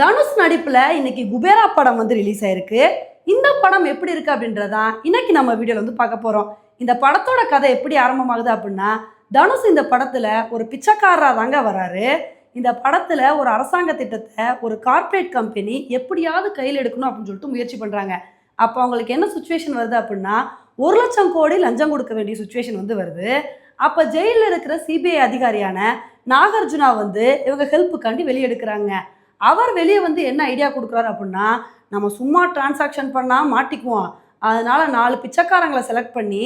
தனுஷ் நடிப்பில் இன்னைக்கு குபேரா படம் வந்து ரிலீஸ் ஆயிருக்கு. இந்த படம் எப்படி இருக்கு அப்படின்றதான் இன்னைக்கு நம்ம வீடியோவில் வந்து பார்க்க போகிறோம் இந்த படத்தோட கதை எப்படி ஆரம்பமாகுது அப்படின்னா தனுஷ் இந்த படத்தில் ஒரு பிச்சைக்காரராக தாங்க வராரு. இந்த படத்தில் ஒரு அரசாங்க திட்டத்தை ஒரு கார்ப்பரேட் கம்பெனி எப்படியாவது கையில் எடுக்கணும் அப்படின்னு சொல்லிட்டு முயற்சி பண்ணுறாங்க அப்போ அவங்களுக்கு என்ன சுச்சுவேஷன் வருது அப்படின்னா ஒரு லட்சம் கோடி லஞ்சம் கொடுக்க வேண்டிய சுச்சுவேஷன் வந்து வருது. அப்போ ஜெயிலில் இருக்கிற சிபிஐ அதிகாரியான நாகார்ஜுனா வந்து இவங்க ஹெல்ப்புக்காண்டி வெளியெடுக்கிறாங்க. அவர் வெளியே வந்து என்ன ஐடியா கொடுக்குறாரு அப்படின்னா நம்ம சும்மா டிரான்சாக்ஷன் பண்ணால் மாட்டிக்குவோம். அதனால் நாலு பிச்சைக்காரங்களை செலக்ட் பண்ணி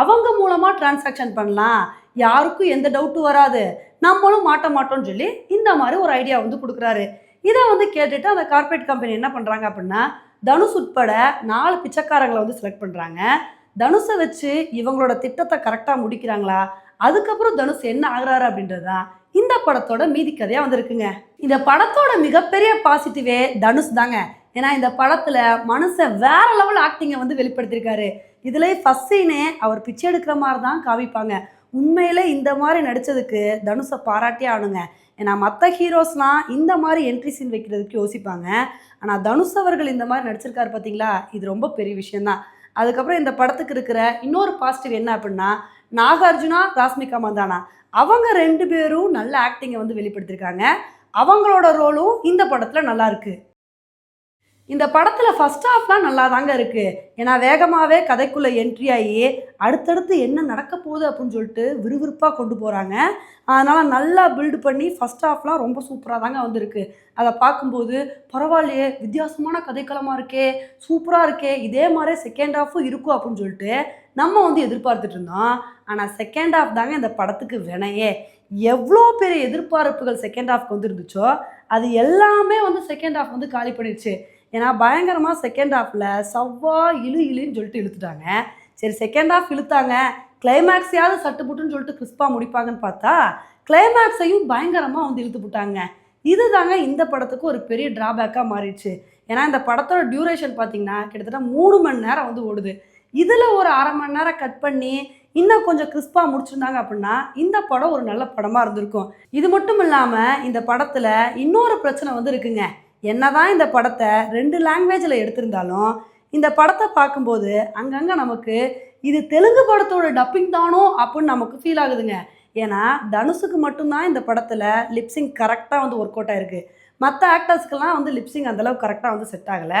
அவங்க மூலமாக டிரான்சாக்ஷன் பண்ணலாம். யாருக்கும் எந்த டவுட்டும் வராது. நம்மளும் மாட்ட மாட்டோம்னு சொல்லி இந்த மாதிரி ஒரு ஐடியா வந்து கொடுக்குறாரு. இதை வந்து கேட்டுட்டு அந்த கார்ப்பரேட் கம்பெனி என்ன பண்ணுறாங்க அப்படின்னா தனுஷ் உட்பட நாலு பிச்சைக்காரங்களை வந்து செலக்ட் பண்ணுறாங்க தனுஷை வச்சு இவங்களோட திட்டத்தை கரெக்டாக முடிக்கிறாங்களா? அதுக்கப்புறம் தனுஷ் என்ன ஆகுறாரு அப்படின்றதா இந்த படத்தோட மீதி கதையாக வந்திருக்குங்க. இந்த படத்தோட மிகப்பெரிய பாசிட்டிவே தனுஷ் தாங்க. ஏன்னா இந்த படத்தில் மனசை வேற லெவல் ஆக்டிங்கை வந்து வெளிப்படுத்தியிருக்காரு. இதுலேயே ஃபஸ்ட் சீனே அவர் பிச்சை எடுக்கிற மாதிரி தான் காமிப்பாங்க. உண்மையிலே இந்த மாதிரி நடித்ததுக்கு தனுஷை பாராட்டியே ஆனுங்க ஏன்னா மற்ற ஹீரோஸ்லாம் இந்த மாதிரி என்ட்ரி சீன் வைக்கிறதுக்கு யோசிப்பாங்க. ஆனால் தனுஷ் அவர்கள் இந்த மாதிரி நடிச்சிருக்காரு பார்த்தீங்களா இது ரொம்ப பெரிய விஷயந்தான் அதுக்கப்புறம் இந்த படத்துக்கு இருக்கிற இன்னொரு பாசிட்டிவ் என்ன அப்படின்னா நாகார்ஜுனா ராஸ்மிகா மந்தானா. அவங்க ரெண்டு பேரும் நல்ல ஆக்டிங்கை வந்து வெளிப்படுத்தியிருக்காங்க அவங்களோட ரோலும் இந்த படத்தில் நல்லா இருக்குது இந்த படத்தில் ஃபஸ்ட் ஹாஃப்லாம் நல்லா தாங்க இருக்குது ஏன்னா வேகமாகவே கதைக்குள்ளே என்ட்ரி ஆகி அடுத்தடுத்து என்ன நடக்க போகுது அப்படின்னு சொல்லிட்டு விறுவிறுப்பாக கொண்டு போகிறாங்க அதனால் நல்லா பில்டு பண்ணி ஃபர்ஸ்ட் ஹாஃப்லாம் ரொம்ப சூப்பராக தாங்க வந்திருக்கு. அதை பார்க்கும்போது பரவாயில்லையே வித்தியாசமான கதைக்களமாக இருக்கே சூப்பராக இருக்கே இதே மாதிரி செகண்ட் ஹாஃபும் இருக்கும் அப்படின்னு சொல்லிட்டு நம்ம வந்து எதிர்பார்த்துட்டு இருந்தோம். ஆனால் செகண்ட் ஹாஃப் தாங்க இந்த படத்துக்கு வினையே. எவ்வளோ பெரிய எதிர்பார்ப்புகள் செகண்ட் ஹாஃப்க்கு வந்துருந்துச்சோ அது எல்லாமே வந்து செகண்ட் ஹாஃப் வந்து காலி பண்ணிடுச்சு. ஏன்னா பயங்கரமாக செகண்ட் ஹாஃபில் செவ்வா இழு இழுன்னு சொல்லிட்டு இழுத்துட்டாங்க. சரி செகண்ட் ஹாஃப் இழுத்தாங்க. கிளைமேக்ஸையாவது சட்டு புட்டுன்னு சொல்லிட்டு கிறிஸ்பாக முடிப்பாங்கன்னு பார்த்தா கிளைமேக்ஸையும் பயங்கரமாக வந்து இழுத்து போட்டாங்க. இதுதாங்க இந்த படத்துக்கு ஒரு பெரிய ட்ராபேக்காக மாறிடுச்சு. ஏன்னா இந்த படத்தோட டியூரேஷன் பார்த்தீங்கன்னா கிட்டத்தட்ட மூணு மணி நேரம் வந்து ஓடுது. இதில் ஒரு அரை மணி நேரம் கட் பண்ணி இன்னும் கொஞ்சம் கிறிஸ்பாக முடிச்சிருந்தாங்க அப்படின்னா இந்த படம் ஒரு நல்ல படமாக இருந்திருக்கும். இது மட்டும் இல்லாமல் இந்த படத்தில் இன்னொரு பிரச்சனை வந்து இருக்குங்க. என்னதான் இந்த படத்தை ரெண்டு லாங்குவேஜில் எடுத்திருந்தாலும் இந்த படத்தை பார்க்கும்போது அங்கங்கே நமக்கு இது தெலுங்கு படத்தோட டப்பிங் தானோ அப்படின்னு நமக்கு ஃபீல் ஆகுதுங்க. ஏன்னா தனுஷுக்கு மட்டும்தான் இந்த படத்தில் லிப்ஸிங் கரெக்டாக வந்து ஒர்க் அவுட் ஆகிருக்கு மற்ற ஆக்டர்ஸ்க்கெல்லாம் வந்து லிப்சிங் அந்தளவுக்கு கரெக்டாக வந்து செட் ஆகலை.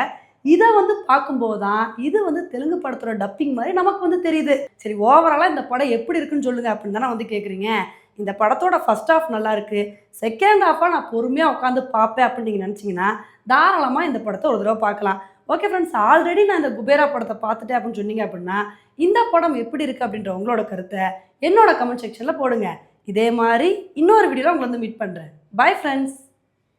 இதை வந்து பார்க்கும்போது தான் இது வந்து தெலுங்கு படத்தோட டப்பிங் மாதிரி நமக்கு வந்து தெரியுது. சரி ஓவராலாக இந்த படம் எப்படி இருக்குன்னு சொல்லுங்கள் அப்படின்னு தானே வந்து கேட்குறீங்க இந்த படத்தோட ஃபர்ஸ்ட் ஹாஃப் நல்லா இருக்குது செகண்ட் ஹாஃபாக நான் பொறுமையாக உட்காந்து பார்ப்பேன் அப்படின்னு நீங்கள் நினச்சிங்கன்னா தாராளமாக இந்த படத்தை ஒரு தடவை பார்க்கலாம். ஓகே ஃப்ரெண்ட்ஸ் ஆல்ரெடி நான் இந்த குபேரா படத்தை பார்த்துட்டேன் அப்படின்னு சொன்னீங்க அப்படின்னா இந்த படம் எப்படி இருக்குது அப்படின்ற உங்களோட கருத்தை என்னோட கமெண்ட் செக்ஷனில் போடுங்க. இதே மாதிரி இன்னொரு வீடியோவில் உங்களை வந்து மீட் பண்ணுறேன் பை ஃப்ரெண்ட்ஸ்